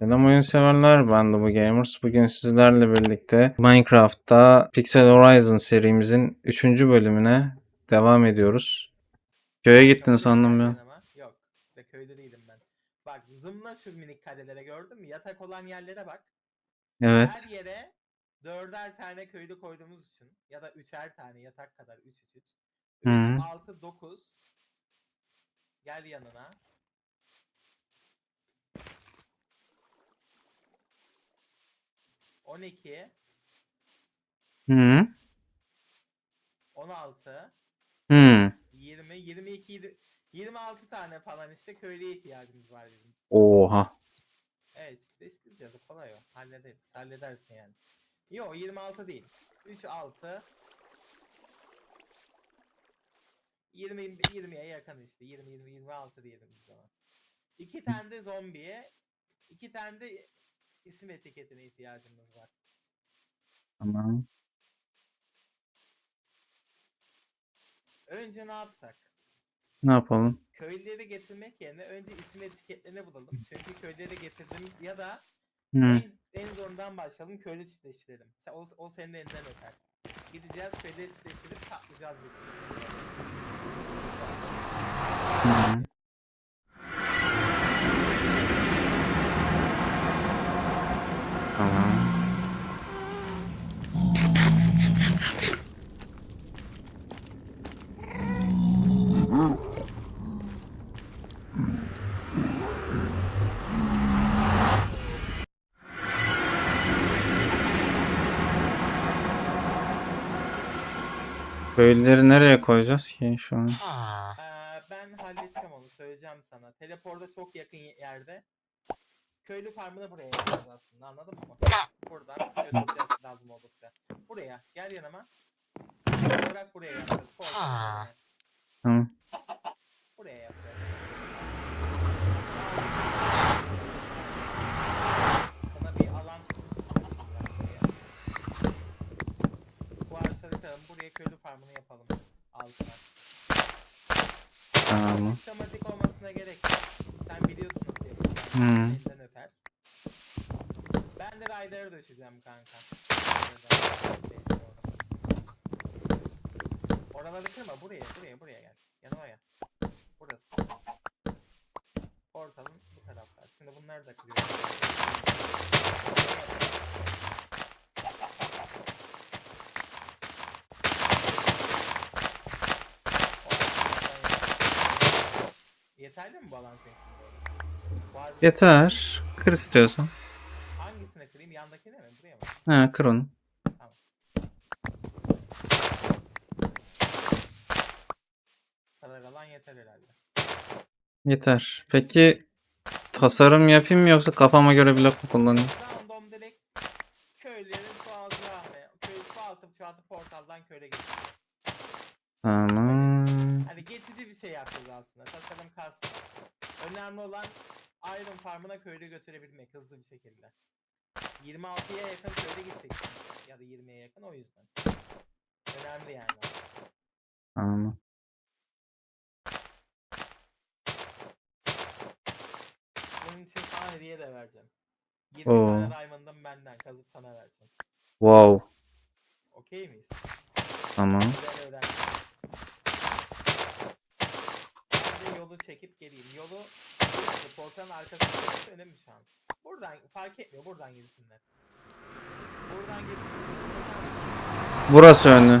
Selam oyun severler, ben de bu Gamers. Bugün sizlerle birlikte Minecraft'ta Pixel Horizon serimizin 3. bölümüne devam ediyoruz. Köye gittin sandım ben. Yok. İşte köyde değilim ben. Bak zoomla şu minik karelere gördün mü? Yatak olan yerlere bak. Evet. Her yere dörder tane köylü koyduğumuz için ya da üçer tane yatak kadar 3 3 3. Hı hı. 3 6 9 Gel yanına. On iki, Hı. on altı, Hı. 20, 22, 26 tane falan işte köylüye ihtiyacımız var bizim. Oha. Evet çiftleştireceğiz. Kolay o. Hallederiz. Halledersin yani. Yo 26 değil. 3 6 20 20'ye yakın işte. 20 20 26 diyelim biz ona. İki tane de zombiye, iki tane de isim etiketine ihtiyacımız var. Tamam. Önce ne yapsak? Ne yapalım? Köylüleri getirmek yerine önce isim etiketlerini bulalım. Çünkü köylüleri getirdiğimiz ya da Hı. En, en zorundan başlayalım. Köylü çiftleştirelim. Sen, o, o senin elinden öper. Gideceğiz köylü çiftleştirip satlayacağız bir Hı. Köylüleri nereye koyacağız ki şu an? Ben halledeceğim onu söyleyeceğim sana. Teleporda çok yakın yerde. Köylü farmını buraya yapacağız aslında anladın mı? Buradan götüreceğiz lazım oldukça. Buraya gel yanıma. Bırak buraya yapacağız. Tamam. Buraya yapacağız. Sana bir alan açacağım buraya. Kıralım. Buraya köylü farmını yapalım. Altına. Tamam. Sistematik olmasına gerek yok. Sen biliyorsun yapacağını. Hmm. Elinden öper. Ben de rayları döşeceğim kanka. Oraları kırma. Buraya, buraya, buraya gel. Yanıma gel. Burası. Portalın bu taraflar. Şimdi bunları da kırıyorum. Yeterli mi balans Var- Yeter. Kır istiyorsan. Hangisine kırayım? Yandakine mi? Buraya mı? Ha kır onu. Kadar alan yeter herhalde. Yeter. Peki tasarım yapayım mı yoksa kafama göre blok mu kullanayım? Random direkt köylerin altına köy su altı portaldan köyle geçiyor. Tamam. Hani geçici bir şey yapacağız aslında. Tasarım kalsın. Önemli olan Iron Farm'ına köylü götürebilmek hızlı bir şekilde. 26'ya yakın köylü gidecek. Ya da 20'ye yakın o yüzden. Önemli yani. Tamam. Bunun için sana hediye de vereceğim. 20 Oo. tane diamond'ım benden kazıp sana vereceğim. Wow. Okey miyiz? Tamam. Güzel öğren. Ben de yolu çekip geleyim. Yolu portanın arkasında önemli şu an. Buradan fark etmiyor. Buradan girsinler. Buradan gir. Burası önü.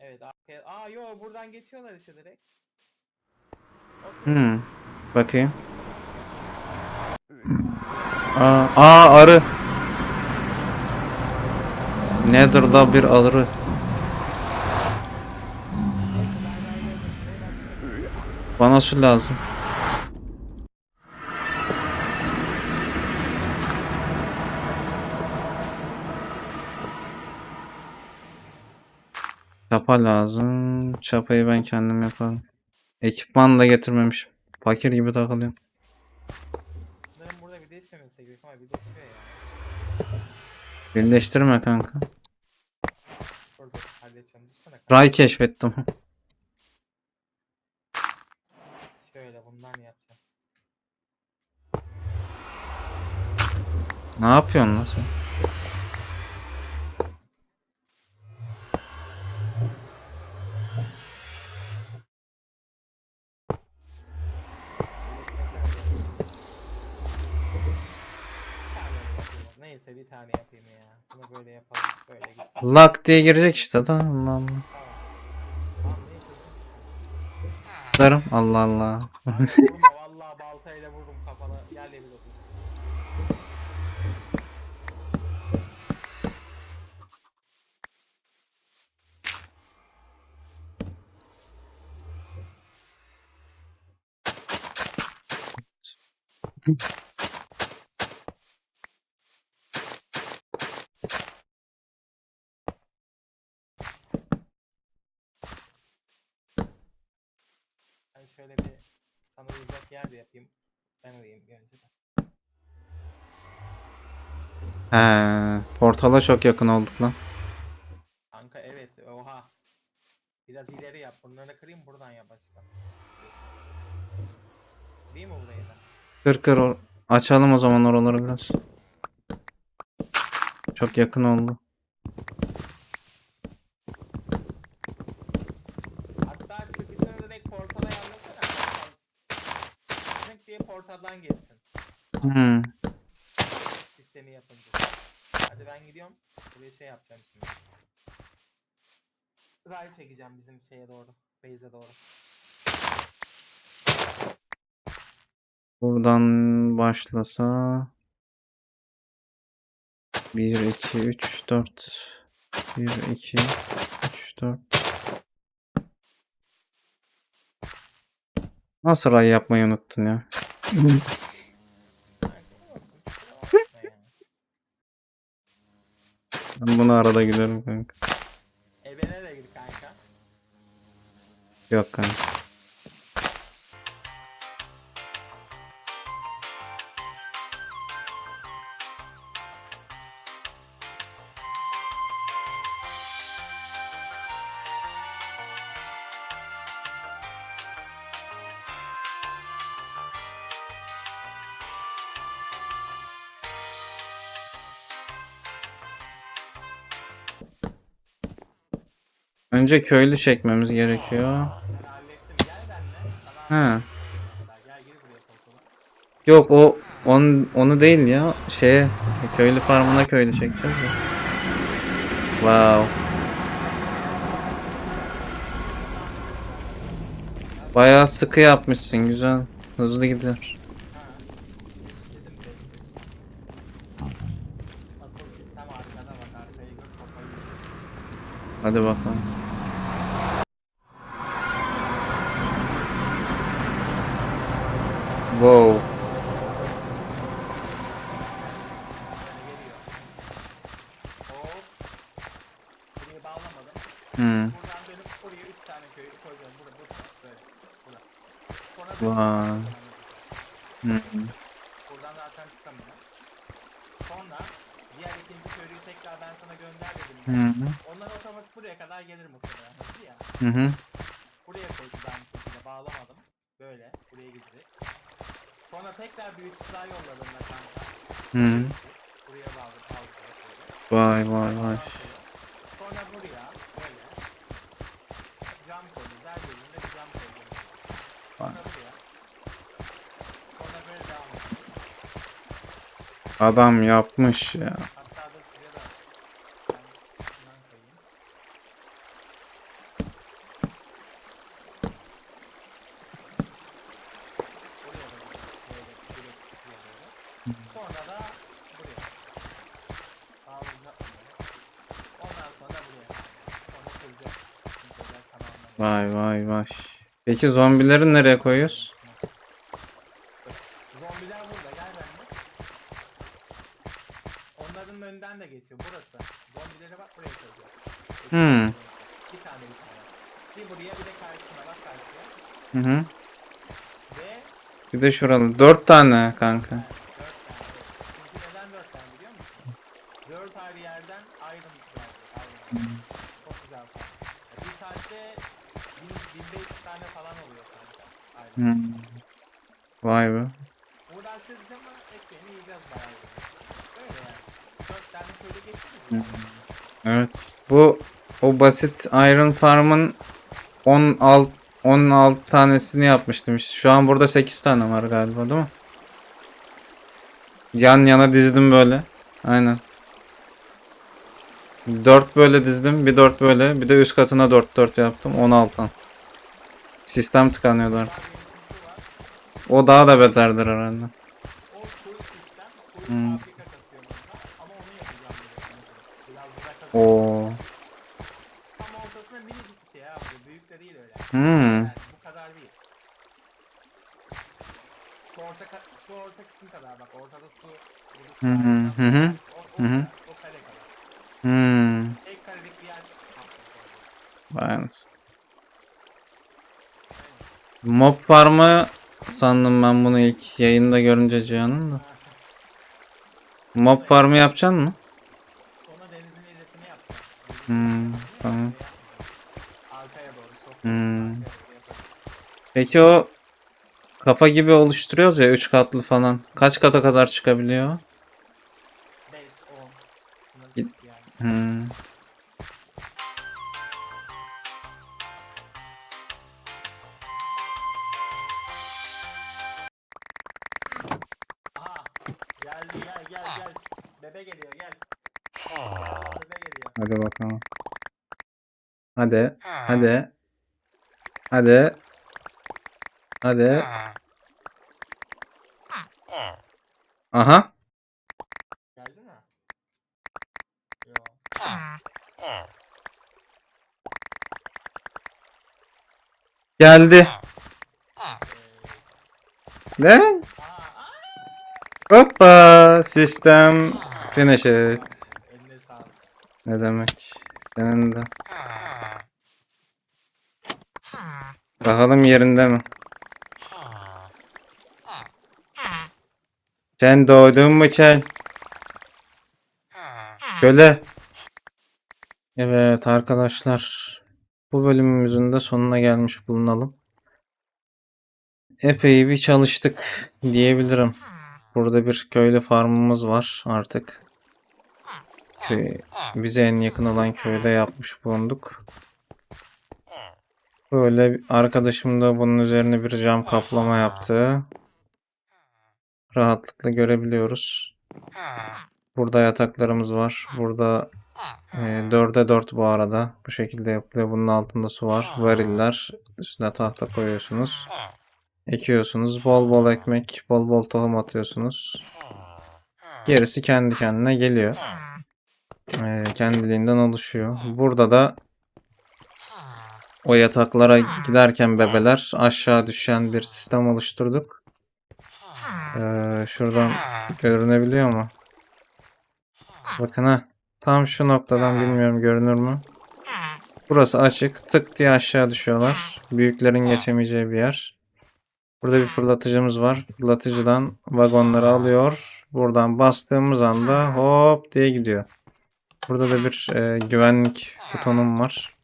Evet arkaya. Aa yo buradan geçiyorlar işte direkt. Okey. Hmm. Bakayım. Aa, aa arı. Nether'da bir arı. Bana su lazım. Çapa lazım. Çapayı ben kendim yaparım. Ekipman da getirmemişim. Fakir gibi takılıyorum. Bunların burada birleşmemesi gerek ama birleşiyor ya. Birleştirme kanka. Ray keşfettim. Şöyle bundan yapacağım. Ne yapıyorsun lan sen? Neyse bir tane yapayım ya. Bunu böyle yapalım. Böyle gitsin. Lak diye girecek işte da Allah Allah. Allah. Ben şöyle bir sana uyacak yer de yapayım. Ben uyuyayım bir önceden. He, portala çok yakın olduk lan. Kanka evet oha. Biraz ileri yap. Bunları kırayım buradan yap. Değil mi burayı da? Kır kır açalım o zaman oraları biraz. Çok yakın oldu. Hatta çıkışını direkt portala. Portal. Zınk diye portaldan geçsin. Hmm. Sistemi yapınca. Hadi ben gidiyorum. Buraya şey yapacağım şimdi. Ray çekeceğim bizim şeye doğru. Base'e doğru. Buradan başlasa 1 2 3 4 1 2 3 4 Nasıl ray yapmayı unuttun ya? Ben bunu arada giderim kanka. Ebene de gir kanka. Yok kanka. Önce köylü çekmemiz gerekiyor. Ha. Yok o on, onu değil ya. Şeye köylü farmına köylü çekeceğiz ya. Wow. Bayağı sıkı yapmışsın güzel. Hızlı gider. Ha. Dedim Burada. Sonra Vay. Hmm. Buradan zaten çıkamıyor. Sonra diğer ikinci köylüyü tekrar ben sana gönder dedim. Hı hı. Onlar otomatik buraya kadar gelir muhtemelen. Hızlı ya. Hı hı. Buraya koydum ben şekilde bağlamadım. Böyle buraya gidecek. Sonra tekrar daha yolladım da kanka. Hı. Buraya bağlı kaldı. Vay vay vay. Sonra buraya böyle cam koydum. Her yerinde bir cam koydum. Sonra buraya. Sonra böyle devam ediyor. Adam yapmış ya. Hatta da şuraya da ben şundan koyayım. Buraya da böyle, böyle, böyle, böyle. Sonra da buraya. Daha uzatmıyorum. Ondan sonra buraya. Sonra kıracağız. Kıracağız tamamlanıyor. Vay vay vay. Peki zombileri nereye koyuyoruz? Zombiler burada gel benimle. Onların önünden de geçiyor burası. Zombileri bak buraya koyacağız. Hmm. Bir tane bir tane. Bir buraya bir de karşısına bak karşıya. Hı hı. Ve Bir de şuralı. Dört tane kanka. dört tane. evet. Çünkü neden dört tane biliyor musun? Dört ayrı yerden ayrı gelecek. Ayrı. Çok güzel. Bir saatte bin, bin beş tane falan oluyor kanka. Ayrı. Hmm. Vay be. Uğraşacağız ama ekmeğini yiyeceğiz bayağı. Böyle. Bir tane köyde geçtiniz mi? Evet. Bu o basit Iron Farm'ın 16 16 tanesini yapmıştım işte. Şu an burada 8 tane var galiba değil mi? Yan yana dizdim böyle. Aynen. 4 böyle dizdim. Bir 4 böyle. Bir de üst katına 4 4 yaptım. 16. Sistem tıkanıyordu artık. O daha da beterdir herhalde. Hmm. Oo. Hmm. Bu kadar değil. Şu orta, şu orta kısım kadar bak. Ortada su. Hı hı, hı hı, hı hı. o kare kadar. Hmm. Tek karelik bir yer. Bayansın. Mob Farm'ı sandım ben bunu ilk yayında görünce Cihan'ın da. Mob Farm'ı yapacaksın mı? Hmm, tamam. Hmm. Peki o kafa gibi oluşturuyoruz ya 3 katlı falan. Kaç kata kadar çıkabiliyor? 5, 10. Sınır Git- yani. Hmm. Bebe geliyor gel. Bebe geliyor. Hadi bakalım. Hadi. Hadi. Hadi. Hadi. Aha. Geldi mi? Yo. Geldi. Ne? Hoppa. Sistem. Eline sağlık. Ne demek? Senin de. Bakalım yerinde mi? Sen doğdun mu sen? Köle. Evet arkadaşlar. Bu bölümümüzün de sonuna gelmiş bulunalım. Epey bir çalıştık diyebilirim. Burada bir köylü farmımız var artık. Köy, bize en yakın olan köyde yapmış bulunduk. Böyle arkadaşım da bunun üzerine bir cam kaplama yaptı. Rahatlıkla görebiliyoruz. Burada yataklarımız var. Burada e, 4'e 4 bu arada. Bu şekilde yapılıyor. Bunun altında su var. Variller. Üstüne tahta koyuyorsunuz. Ekiyorsunuz. Bol bol ekmek, bol bol tohum atıyorsunuz. Gerisi kendi kendine geliyor. E, kendiliğinden oluşuyor. Burada da o yataklara giderken bebeler aşağı düşen bir sistem oluşturduk. Ee, şuradan görünebiliyor mu? Bakın ha. Tam şu noktadan bilmiyorum görünür mü? Burası açık. Tık diye aşağı düşüyorlar. Büyüklerin geçemeyeceği bir yer. Burada bir fırlatıcımız var. Fırlatıcıdan vagonları alıyor. Buradan bastığımız anda hop diye gidiyor. Burada da bir e, güvenlik butonum var.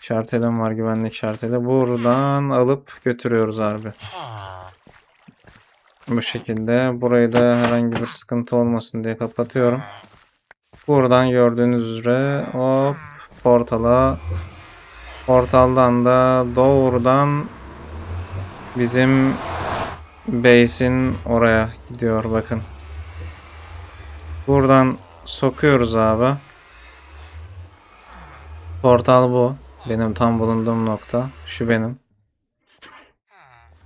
Şartelim var güvenlik şarteli. Buradan alıp götürüyoruz abi. Bu şekilde. Burayı da herhangi bir sıkıntı olmasın diye kapatıyorum. Buradan gördüğünüz üzere hop portala portaldan da doğrudan bizim base'in oraya gidiyor bakın. Buradan sokuyoruz abi. Portal bu. Benim tam bulunduğum nokta. Şu benim.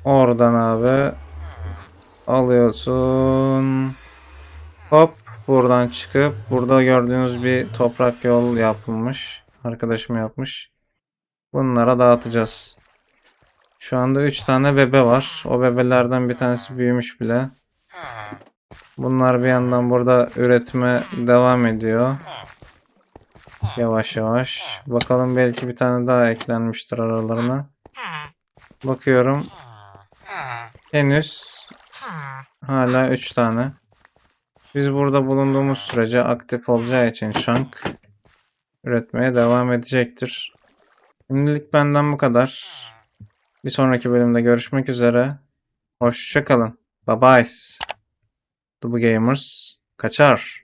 Oradan abi alıyorsun. Hop buradan çıkıp burada gördüğünüz bir toprak yol yapılmış. Arkadaşım yapmış. Bunlara dağıtacağız. Şu anda 3 tane bebe var. O bebelerden bir tanesi büyümüş bile. Bunlar bir yandan burada üretime devam ediyor. Yavaş yavaş. Bakalım belki bir tane daha eklenmiştir aralarına. Bakıyorum. Henüz hala 3 tane. Biz burada bulunduğumuz sürece aktif olacağı için Shank üretmeye devam edecektir. Şimdilik benden bu kadar. Bir sonraki bölümde görüşmek üzere. Hoşçakalın. Bye bye. Dubu Gamers kaçar.